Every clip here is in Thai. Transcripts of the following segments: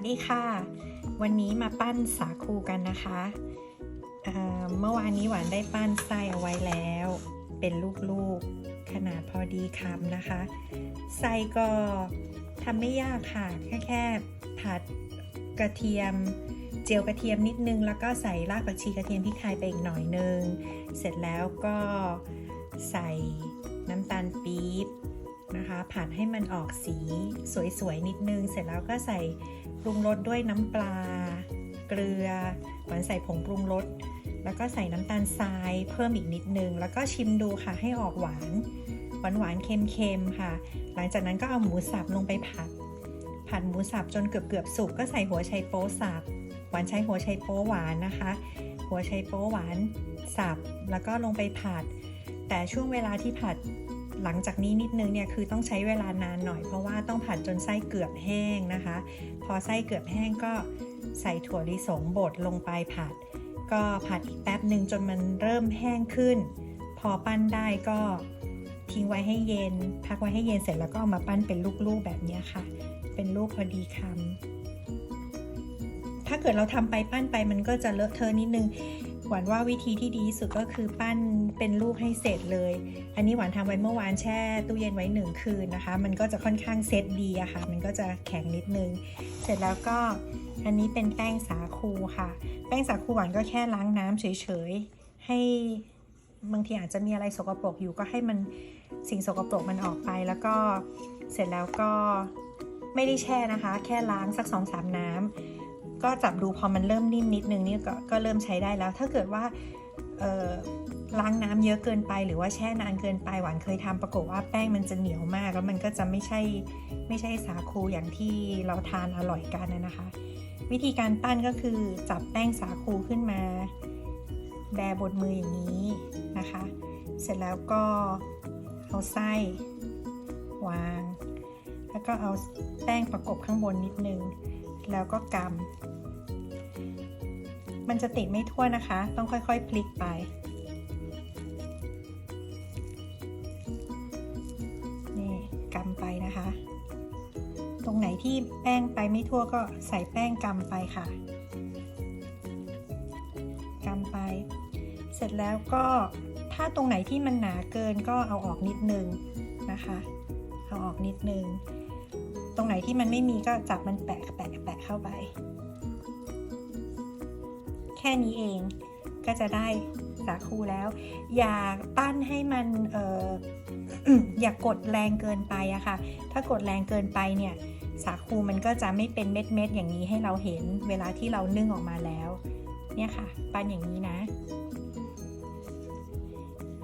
สดีค่ะ วันนี้มาปั้นสาคูกันนะคะเเมื่อวานนี้หวานได้ปั้นไส้เอาไว้แล้ว เป็นลูกๆขนาดพอดีคำนะคะ ไส้ก็ทำไม่ยากค่ะ แค่แค่ผัดกระเทียม เจียวกระเทียมนิดนึง แล้วก็ใส่รากผักชีกระเทียมพริกไทยไปอีกหน่อยนึง เสร็จแล้วก็ใส่น้ำตาลปี๊บ นะคะ ผัดให้มันออกสีสวยๆ นิดนึง เสร็จแล้วก็ใส่ปรุงรสด้วยน้ำปลา เกลือหวานใส่ผงปรุงรสแล้วก็ใส่น้ำตาลทรายเพิ่มอีกนิดนึง แล้วก็ชิมดูค่ะให้ออกหวานหวานหวานๆเค็มๆค่ะ หลังจากนั้นก็เอาหมูสับลงไปผัด ผัดหมูสับจนเกือบเกือบๆสุกก็ใส่หัวไชโป๊สับหวานใช้หัวไชโป๊หวานนะคะ หัวไชโป๊หวานสับแล้วก็ลงไปผัด แต่ช่วงเวลาที่ผัด หลังจากนี้นิดนึงเนี่ยคือต้องใช้เวลานานหน่อยเพราะว่าต้องผัดจนไส้เกือบแห้งนะคะ พอไส้เกือบแห้งก็ใส่ถั่วลิสงบดลงไปผัด ก็ผัดอีกแป๊บหนึ่งจนมันเริ่มแห้งขึ้น พอปั้นได้ก็ทิ้งไว้ให้เย็น พักไว้ให้เย็นเสร็จแล้วก็เอามาปั้นเป็นลูกๆแบบนี้ค่ะ เป็นลูกพอดีคำถ้าเกิดเราทำไปปั้นไปมันก็จะเลอะเทอะนิดนึง หวานว่าวิธีที่ดีที่สุดก็คือปั้นเป็นลูกให้เสร็จเลย อันนี้หวานทำไว้เมื่อวานแช่ตู้เย็นไว้หนึ่งคืนนะคะ มันก็จะค่อนข้างเซตดีอะค่ะ มันก็จะแข็งนิดนึง เสร็จแล้วก็อันนี้เป็นแป้งสาคูค่ะ แป้งสาคูหวานก็แค่ล้างน้ำเฉยๆ ให้บางทีอาจจะมีอะไรสกปรกอยู่ก็ให้มันสิ่งสกปรกมันออกไปแล้วก็เสร็จแล้วก็ไม่ได้แช่นะคะ แค่ล้างสักสองสามน้ำ ก็จับดูพอมันเริ่มนิ่มนิดนึงนี่ก็ก็เริ่มใช้ได้แล้ว ถ้าเกิดว่าล้างน้ำเยอะเกินไป หรือว่าแช่นานเกินไปหวานเคยทำปรากฏว่าแป้งมันจะเหนียวมาก แล้วมันก็จะไม่ใช่ไม่ใช่สาคูอย่างที่เราทานอร่อยกันนะคะ วิธีการปั้นก็คือจับแป้งสาคูขึ้นมา แบบบนมืออย่างนี้นะคะ เสร็จแล้วก็เอาไส้วาง แล้วก็เอาแป้งประกบข้างบนนิดนึง แล้วก็กำมันจะติดไม่ทั่วนะคะ ต้องค่อยๆ พลิกไป นี่กำไปนะคะ ตรงไหนที่แป้งไปไม่ทั่วก็ใส่แป้งกำไปค่ะกำไป เสร็จแล้วก็ถ้าตรงไหนที่มันหนาเกินก็เอาออกนิดนึงนะคะ เอาออกนิดนึง รงไหนที่มันไม่มีก็จับมันแปะแปะแปะเข้าไป แค่นี้เองก็จะได้สาคูแล้ว อย่าปั้นให้มันเอออย่ากกดแรงเกินไปอะค่ะ ถ้ากดแรงเกินไปเนี่ย สาคูมันก็จะไม่เป็นเม็ดเม็ดๆอย่างนี้ให้เราเห็นเวลาที่เรานึ่งออกมาแล้ว เนี่ยค่ะ ปั้นอย่างนี้นะ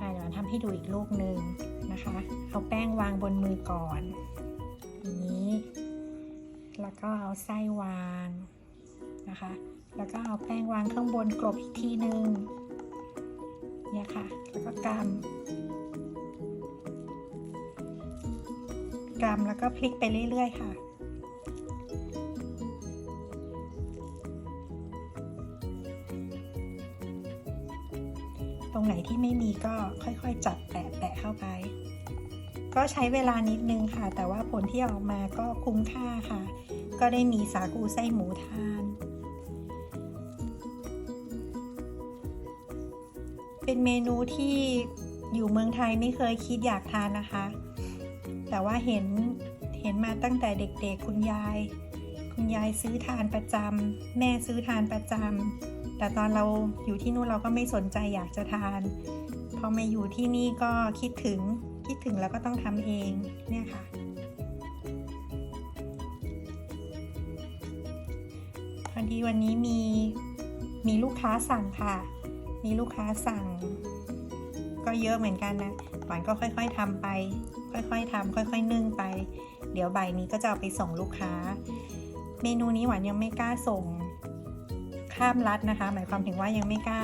อะเดี๋ยวทำให้ดูอีกลูกหนึ่งนะคะ เอาแป้งวางบนมือก่อน อย่างนี้ แล้วก็เอาไส้วางนะคะ แล้วก็เอาแป้งวางข้างบนกลบอีกทีนึงเนี่ยค่ะ แล้วก็กำกำแล้วก็พลิกไปเรื่อยๆค่ะตรงไหนที่ไม่มีก็ค่อยๆ จับแปะแปะเข้าไป ก็ใช้เวลานิดนึงค่ะ แต่ว่าผลที่ออกมาก็คุ้มค่าค่ะ ก็ได้มีสาคูไส้หมูทาน เป็นเมนูที่อยู่เมืองไทยไม่เคยคิดอยากทานนะคะ แต่ว่าเห็นเห็นมาตั้งแต่เด็กๆคุณยาย คุณยายซื้อทานประจำแม่ซื้อทานประจำแต่ตอนเราอยู่ที่นู่นเราก็ไม่สนใจอยากจะทานพอมาอยู่ที่นี่ก็คิดถึง คิดถึงแล้วก็ต้องทำเองเนี่ยค่ะ พอดีวันนี้มีมีลูกค้าสั่งค่ะ มีลูกค้าสั่ง ก็เยอะเหมือนกันนะหวานก็ค่อยๆทำไป ค่อยๆทำค่อย ๆ นึ่งไป เดี๋ยวบ่ายนี้ก็จะเอาไปส่งลูกค้า เมนูนี้หวานยังไม่กล้าส่งข้ามรัฐนะคะ หมายความถึงว่ายังไม่กล้า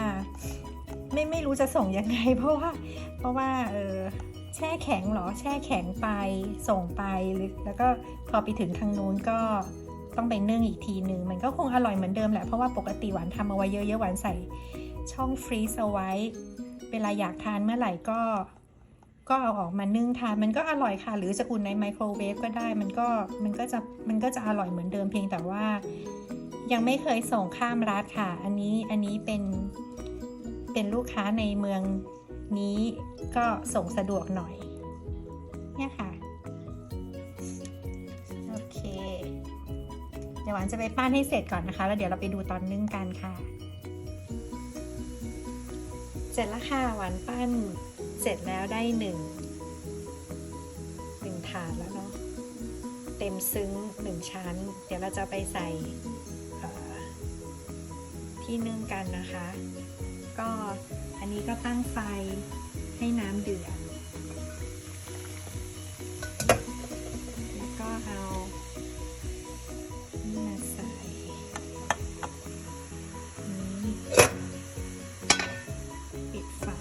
ไม่ไม่รู้จะส่งยังไง เพราะว่า เพราะว่าเออ แช่แข็งเหรอ แช่แข็งไปส่งไปหรือแล้วก็พอไปถึงทางนู้นก็ต้องไปนึ่งอีกทีหนึ่งมันก็คงอร่อยเหมือนเดิมแหละ เพราะว่าปกติหวานทำเอาไว้เยอะๆหวานใส่ช่องฟรีซเอาไว้ เวลาอยากทานเมื่อไหร่ก็ ก็เอาออกมานึ่งทาน มันก็อร่อยค่ะ หรือจะอุ่นในไมโครเวฟก็ได้ มันก็มันก็จะมันก็จะอร่อยเหมือนเดิมเพียงแต่ว่า ยังไม่เคยส่งข้ามรัฐค่ะ อันนี้อันนี้เป็นเป็นลูกค้าในเมือง นี้ก็ส่งสะดวกหน่อย เนี่ยค่ะ โอเค เดี๋ยวหวานจะไปปั้นให้เสร็จก่อนนะคะ แล้วเดี๋ยวเราไปดูตอนนึ่งกันค่ะ เสร็จแล้วค่ะหวานปั้น เสร็จแล้วได้หนึ่งหนึ่งถาดแล้วเนาะ เต็มซึ้งหนึ่งชั้น เดี๋ยวเราจะไปใส่ที่นึ่งกันนะคะ ก็ นี้ก็ตั้งไฟให้น้ำเดือด แล้วก็เอานี่มาใส่นี่ปิดฝา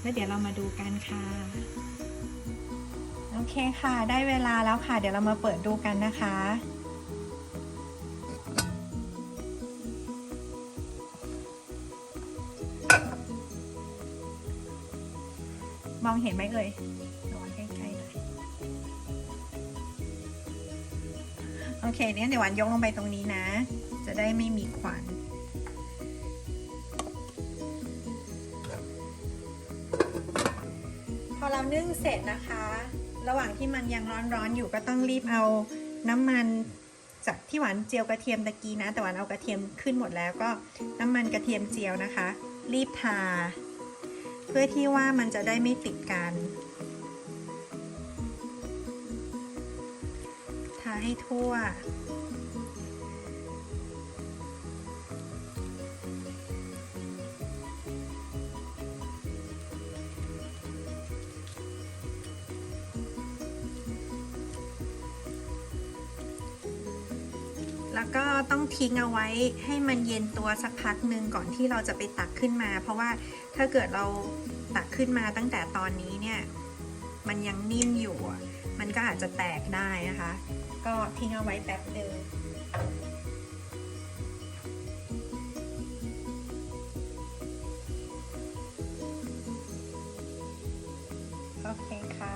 แล้วเดี๋ยวเรามาดูกันค่ะ โอเคค่ะ ได้เวลาแล้วค่ะ เดี๋ยวเรามาเปิดดูกันนะคะ มองเห็นไหมเอ่ยระวังใกล้ๆหน่อยโอเคเนี่ยเดี๋ยวหวานยกลงไปตรงนี้นะ จะได้ไม่มีควันพอเรานึ่งเสร็จนะคะ ระหว่างที่มันยังร้อนๆอยู่ก็ต้องรีบเอาน้ำมันจากที่หวานเจียวกระเทียมตะกี้นะ แต่หวานเอากระเทียมขึ้นหมดแล้วก็น้ำมันกระเทียมเจียวนะคะ รีบทา พื่อที่ว่ามันจะได้ไม่ติดกัน ทาให้ทั่ว แล้วก็ต้องทิ้งเอาไว้ให้มันเย็นตัวสักพักหนึ่งก่อนที่เราจะไปตักขึ้นมา เพราะว่าถ้าเกิดเราตักขึ้นมาตั้งแต่ตอนนี้เนี่ย มันยังนิ่มอยู่ มันก็อาจจะแตกได้นะคะ ก็ทิ้งเอาไว้แป๊บหนึ่งโอเคค่ะ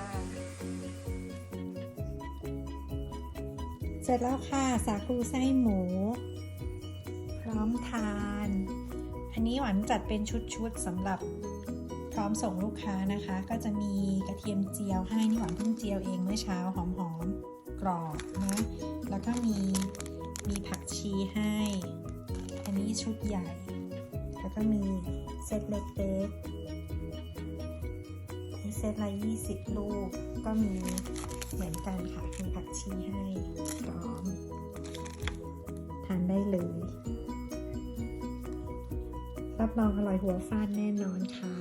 ร็จแล้วค่ะ สาคูไส้หมู พร้อมทาน อันนี้หวานจัดเป็นชุดๆสำหรับพร้อมส่งลูกค้านะคะ ก็จะมีกระเทียมเจียวให้นี่หวานเพิ่งเจียวเองเมื่อเช้าหอมๆกรอบนะแล้วก็มีมีผักชีให้ อันนี้ชุดใหญ่ แล้วก็มีเซตเล็กๆ เซตละ20 ลูก ก็มีเหมือนกันค่ะ มีผักชีให้พร้อม ทานได้เลย รับรองอร่อยหัวฟาดแน่นอนค่ะ